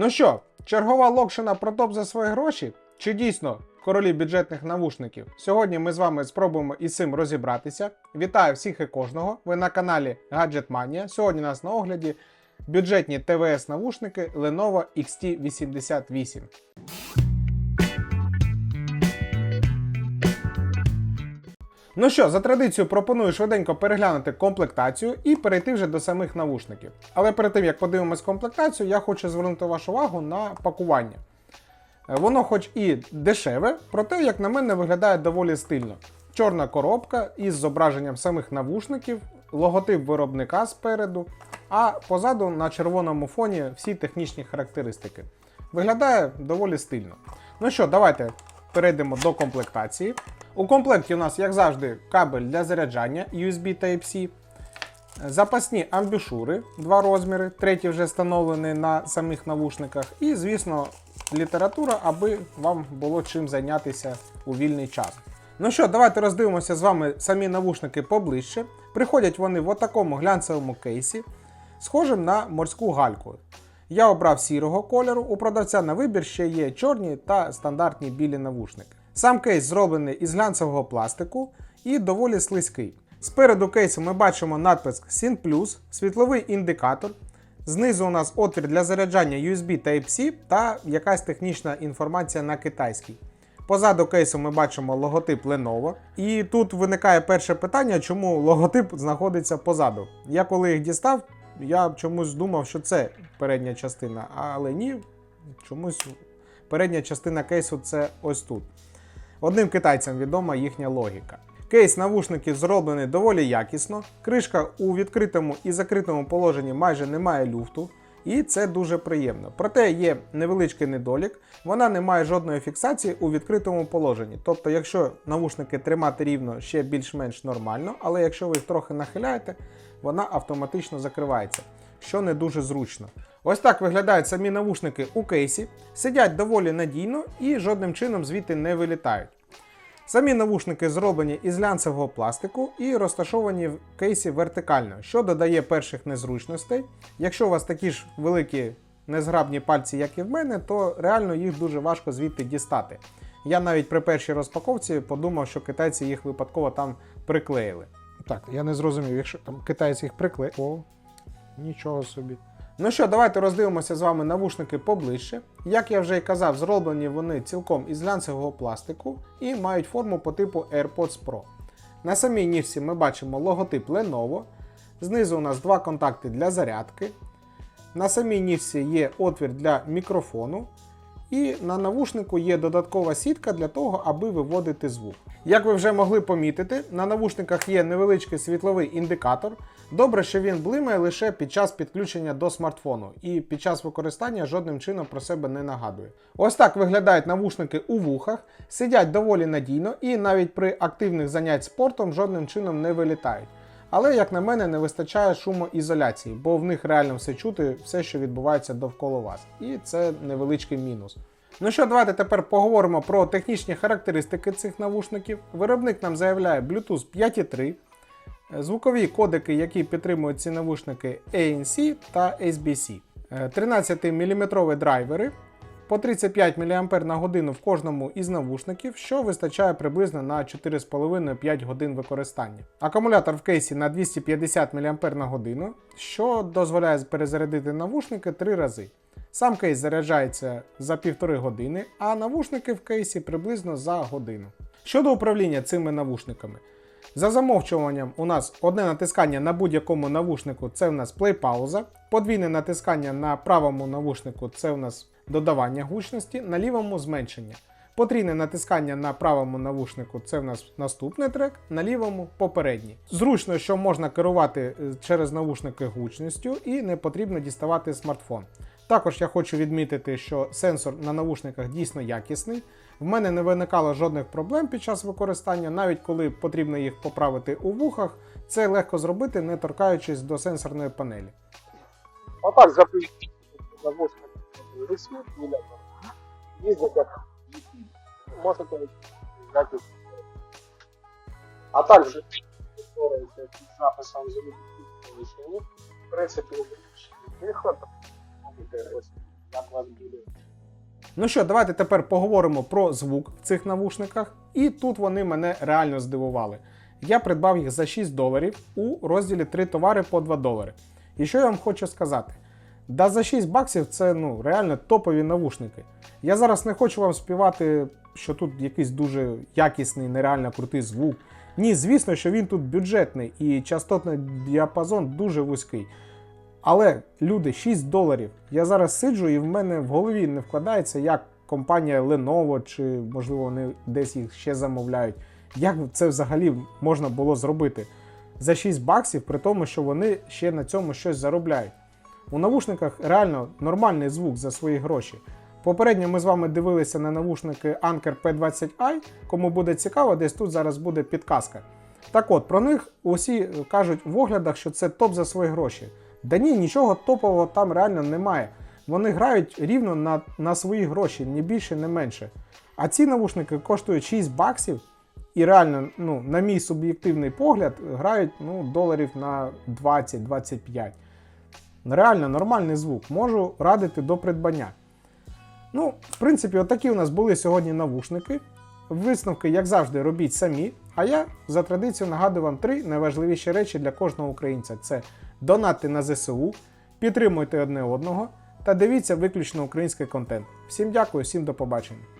Ну що, чергова локшина про топ за свої гроші? Чи дійсно королі бюджетних навушників? Сьогодні ми з вами спробуємо із цим розібратися. Вітаю всіх і кожного. Ви на каналі Gadget Mania. Сьогодні у нас на огляді бюджетні ТВС навушники Lenovo XT88. Ну що, за традицією пропоную швиденько переглянути комплектацію і перейти вже до самих навушників. Але перед тим як подивимось комплектацію, я хочу звернути вашу увагу на пакування. Е, Воно хоч і дешеве, проте, як на мене, виглядає доволі стильно. Чорна коробка із зображенням самих навушників, логотип виробника спереду, а позаду на червоному фоні всі технічні характеристики. Виглядає доволі стильно. Ну що, давайте перейдемо до комплектації. У комплекті у нас, як завжди, кабель для заряджання USB Type-C, запасні амбушури, два розміри, третій вже встановлений на самих навушниках, і, звісно, література, аби вам було чим зайнятися у вільний час. Ну що, давайте роздивимося з вами самі навушники поближче. Приходять вони в отакому глянцевому кейсі, схожим на морську гальку. Я обрав сірого кольору, у продавця на вибір ще є чорні та стандартні білі навушники. Сам кейс зроблений із глянцевого пластику і доволі слизький. Спереду кейсу ми бачимо надпис SYN+, світловий індикатор. Знизу у нас отвір для заряджання USB Type-C та якась технічна інформація на китайській. Позаду кейсу ми бачимо логотип Lenovo. І тут виникає перше питання, чому логотип знаходиться позаду. Я коли їх дістав, я чомусь думав, що це передня частина, але ні, чомусь передня частина кейсу це ось тут. Одним китайцям відома їхня логіка. Кейс навушників зроблений доволі якісно, кришка у відкритому і закритому положенні майже не має люфту, і це дуже приємно. Проте є невеличкий недолік, вона не має жодної фіксації у відкритому положенні. Тобто, якщо навушники тримати рівно ще більш-менш нормально, але якщо ви їх трохи нахиляєте, вона автоматично закривається, що не дуже зручно. Ось так виглядають самі навушники у кейсі, сидять доволі надійно і жодним чином звідти не вилітають. Самі навушники зроблені із глянцевого пластику і розташовані в кейсі вертикально, що додає перших незручностей. Якщо у вас такі ж великі незграбні пальці, як і в мене, то реально їх дуже важко звідти дістати. Я навіть при першій розпаковці подумав, що китайці їх випадково там приклеїли. Так, я не зрозумів, якщо там китайці їх приклеїли. О, нічого собі. Ну що, давайте роздивимося з вами навушники поближче. Як я вже і казав, зроблені вони цілком із глянцевого пластику і мають форму по типу AirPods Pro. На самій ніжці ми бачимо логотип Lenovo. Знизу у нас два контакти для зарядки. На самій ніжці є отвір для мікрофону. І на навушнику є додаткова сітка для того, аби виводити звук. Як ви вже могли помітити, на навушниках є невеличкий світловий індикатор. Добре, що він блимає лише під час підключення до смартфону і під час використання жодним чином про себе не нагадує. Ось так виглядають навушники у вухах, сидять доволі надійно і навіть при активних занять спортом жодним чином не вилітають. Але, як на мене, не вистачає шумоізоляції, бо в них реально все чути, все, що відбувається довкола вас. І це невеличкий мінус. Ну що, давайте тепер поговоримо про технічні характеристики цих навушників. Виробник нам заявляє Bluetooth 5.3, звукові кодеки, які підтримують ці навушники ANC та SBC, 13-мм драйвери. По 35 мАч на годину в кожному із навушників, що вистачає приблизно на 4,5-5 годин використання. Акумулятор в кейсі на 250 мАч на годину, що дозволяє перезарядити навушники 3 рази. Сам кейс заряджається за півтори години, а навушники в кейсі приблизно за годину. Щодо управління цими навушниками. За замовчуванням у нас одне натискання на будь-якому навушнику це у нас плей-пауза, подвійне натискання на правому навушнику це у нас додавання гучності, на лівому зменшення. Потрійне натискання на правому навушнику це в нас наступний трек, на лівому попередній. Зручно, що можна керувати е, через навушники гучністю і не потрібно діставати смартфон. Також я хочу відмітити, що сенсор на навушниках дійсно якісний. В мене не виникало жодних проблем під час використання, навіть коли потрібно їх поправити у вухах, це легко зробити, не торкаючись до сенсорної панелі. Отак запустити навушник висвіт біля їздити, можете взяти. А також повторюється під записом звуку В принципі, виход, як вас буде. Ну що, давайте тепер поговоримо про звук в цих навушниках. І тут вони мене реально здивували. Я придбав їх за 6 доларів у розділі 3 товари по 2 долари. І що я вам хочу сказати? Да за 6 баксів це ну, реально топові навушники. Я зараз не хочу вам співати, що тут якийсь дуже якісний, нереально крутий звук. Ні, звісно, що він тут бюджетний і частотний діапазон дуже вузький. Але люди, 6 доларів. Я зараз сиджу і в мене в голові не вкладається, як компанія Lenovo, чи можливо вони десь їх ще замовляють. Як це взагалі можна було зробити за 6 баксів, при тому, що вони ще на цьому щось заробляють. У навушниках реально нормальний звук за свої гроші. Попередньо ми з вами дивилися на навушники Anker P20i. Кому буде цікаво, десь тут зараз буде підказка. Так от, про них усі кажуть в оглядах, що це топ за свої гроші. Да ні, нічого топового там реально немає. Вони грають рівно на, на свої гроші, ні більше, ні менше. А ці навушники коштують 6 баксів, і реально, ну, на мій суб'єктивний погляд, грають ну, доларів на 20-25. Реально нормальний звук. Можу радити до придбання. Ну, в принципі, отакі у нас були сьогодні навушники. Висновки, як завжди, робіть самі. А я за традицією нагадую вам три найважливіші речі для кожного українця: це донати на ЗСУ, підтримуйте одне одного та дивіться виключно український контент. Всім дякую, всім до побачення.